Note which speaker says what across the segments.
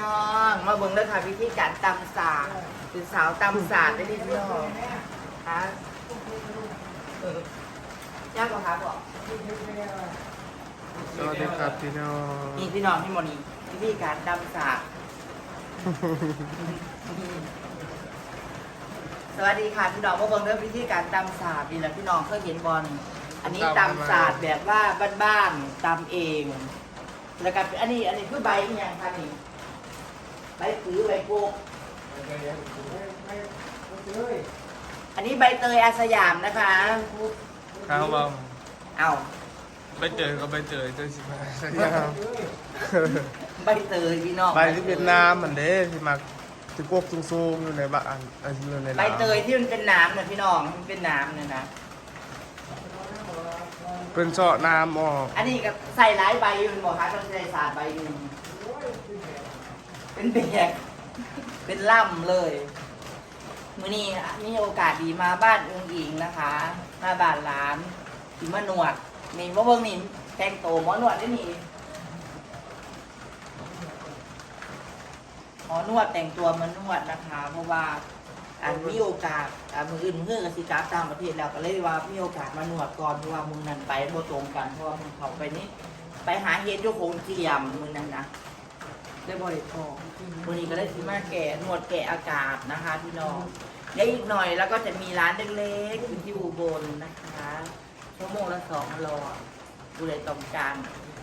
Speaker 1: น้อง มาเบิ่งเลยค่ะวิธีการตำสาดคือสาวตำสาดได้ที่พี่น้องคะเออยากกว่าคะบอก
Speaker 2: สวัสดีครับพี่น้อง
Speaker 1: นี่พี่น้องที่หมดนี่วิธีการตำสาดสวัสดีค่ะพี่น้องมาเบิ่งเรื่องวิธีการตำสาดนี่แหละพี่น้องเคยเห็นบอลอันนี้ตำสาดแบบว่าบ้านๆตำเองแล้วก็อันนี้อันนี้คือใบอหย่างคะนี่ ใบผือใบโกกอันนี้ใบเตยอาสยามนะคะ
Speaker 2: ข้าวบอม
Speaker 1: เอา
Speaker 2: ไปเจอก็ไปเจอเจอสิมา
Speaker 1: ใบเตยพี่น้อง
Speaker 2: ไปที่เวียดนามมันเด้ที่มักที่พวกสูงๆอยู่ในบ้านอยู่ใน
Speaker 1: ใบ
Speaker 2: ลาว
Speaker 1: เตยที่มันเป็นน้ำเนะพี่น้องมันเป็นน้ำเนี่ยนะ
Speaker 2: เป็นเสาะน้ำออก
Speaker 1: อันนี้ก็ใส่หลายใบอยู่เป็นบอกคะต้องใส่สาดใบหนึ่ง เป็นแบก เป็นล่ำเลยมื่อนี้มีโอกาสดีมาบ้านองอิงนะคะมาบ้านร้านถึงมาหนวดนี่ว่าเบิ่งนี่แต่งโตวหมอหนวดได้นี่หมอนวดแต่งตัวมานวดนะคะ เพราะว่าอันมีโอกาสอ่ามืออื่นมืออื่นกับสิกราต่างประเทศแล้วก็เลยว่ามีโอกาสมาหนวดก่อนเพราะว่ามึงนั้นไปบ่ตรงกันเพราะว่ามึงเขาไปนี่ไปหาเฮ็ดอยุคงเจียมมึงนั้นนะ ได้บริพอวันนี้ก็ได้ที่มาแก่หนวดแก่อากาศนะคะพี่น้องและอีกหน่อยแล้วก็จะมีร้านเล็กๆอยู่ที่อุบลนะคะชั่วโมงละสองร้อยผู้ใดต้องการ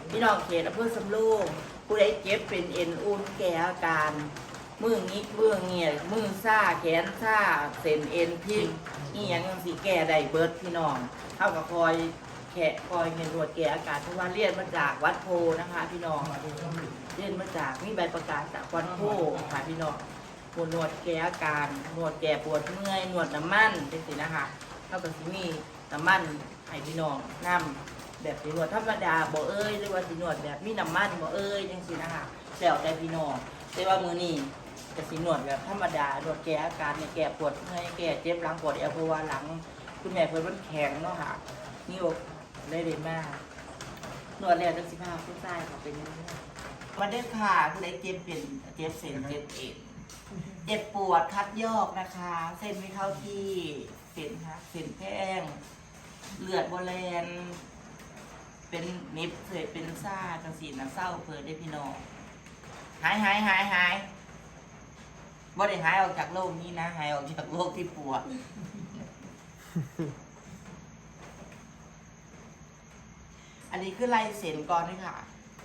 Speaker 1: พี่น้องเขตอำเภอสำโรงผู้ใดเจ็บเป็นเอ็นอุ่นแก่อาการมืองิกมือเงียดมือซ่าแขนซ่าเส้นเอ็นพิงนี่ยังยังสีแก่ได้เบิดพี่น้องเท่ากับคอย แขะคอยเห็นรวดแก่อากาศเพราะว่าเรียนมาจากวัดโพนะคะ พี่น้องเรียนมาจากมีใบประกาศจากวัดโพค่ะพี่น้องปวดหนวดแก่อาการหนวดแก่ปวดเมื่อยหนวดน้ำมันเป็นสินะคะเท่ากับสิมีน้ำมันให้พี่น้องนํแบบสิหนวดธรรมดาบ่เอ้ยหรือว่าสิหนวดแบบมีน้ำมันบ่เอ้ยจังสินะคะแล้วแต่พี่น้องแต่ว่ามือนี้จะสีหนวดแบบธรรมดาหนวดแก้อาการเนี่ยแก้ปวดเมื่อยแก้เจ็บหลังปวดเอวเพราะว่าหลังคุณแม่เพิ่นมันแข็งเนาะค่ะนี่ เลยเดมากหนวดแล้วจังสิพาผู้ชายเขาเป็นยังไงมันได้ค่ะคือได้เจ็บเป็นเจ็บเส้นเจ็บเอ็นเจ็บปวดคัดยอกนะคะ เส้นไม่เข้าที่เส้นค่ะเส้นแพงเลือดบวแลนเป็นนิบเคยเป็นซ่าจังสีน้ำเศร้าเพิ่นได้พี่น้องหายหายหายหายบ่ได้หายออกจากโลกนี้นะ หายออกจากโลกที่ปวด อันนี้คือลายเส้นก่อนนี่ค่ะ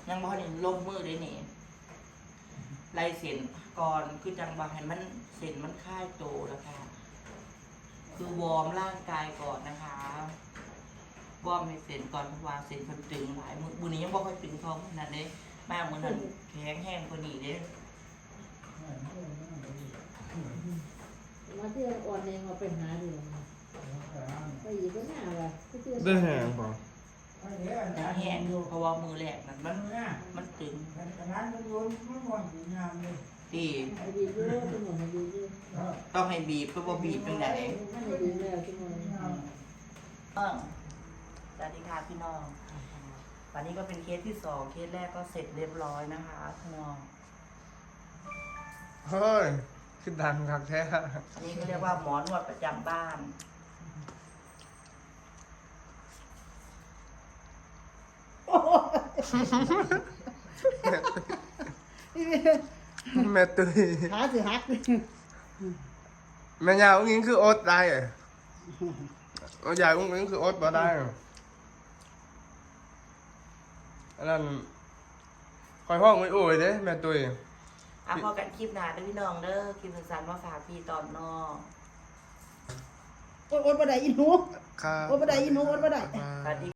Speaker 1: ยังบ่ได้ลงมือเลยนี่ลายเส้นก่อนคือจังบ่ให้มันเส้นมันค่ายโตแล้วค่ะ คือวอร์มร่างกายก่อนนะคะวอร์มในเส้นก่อนเพราะว่าเส้นมันตึงหลายมือบุนี้ยังบ่ค่อยตึงท้องขนาดนี้มากมือนั้นแข็งแห้งกว่านี้เด้
Speaker 3: มาเที่ยวอ่อนเองมาไปหาดูไปอีกก็น่าว่ะไปเที่ยว
Speaker 2: ได้แหงบ่
Speaker 1: แห้งอยู่เพราะว่ามือแรกนั้นมันมันตึงตี
Speaker 3: ไปดีด้วยสมุนไปดีด้วย
Speaker 1: ต้องให้บีบเพราะว่าบีบตรงไหน
Speaker 3: มันไปดีแล้วสมุน
Speaker 1: สวัสดีค่ะพี่น้องวันนี้ก็เป็นเคสที่สองเคสแรกก็เสร็จเรียบร้อยนะคะพี่น้อง
Speaker 2: เฮ้ยคือดังคักแท้
Speaker 1: อันนี้ก็เรียกว่าหมอนวดประจำบ้าน
Speaker 2: แม่ตุ้ย
Speaker 3: ขาสิหัก
Speaker 2: แม่ยาวอุ้งอิงคืออดได้อะเอาใหญ่อุ้งอิงคืออดบ่ได้อะอันนั้นคอยห้องไว้โอ้ยเด้แม่ตุ้ย
Speaker 1: อะพอกันคลิปหน้าเด้อพี่น้องเด้อคลิปสั้นๆมาฝากพี่ตอนนอก
Speaker 3: โอ๊ยโอ๊ยบ่ได้อีหนู
Speaker 2: ครับ
Speaker 3: โอ๊ยบ่ได้อีหนูโอ๊ยบ่ได้
Speaker 1: สวัสดี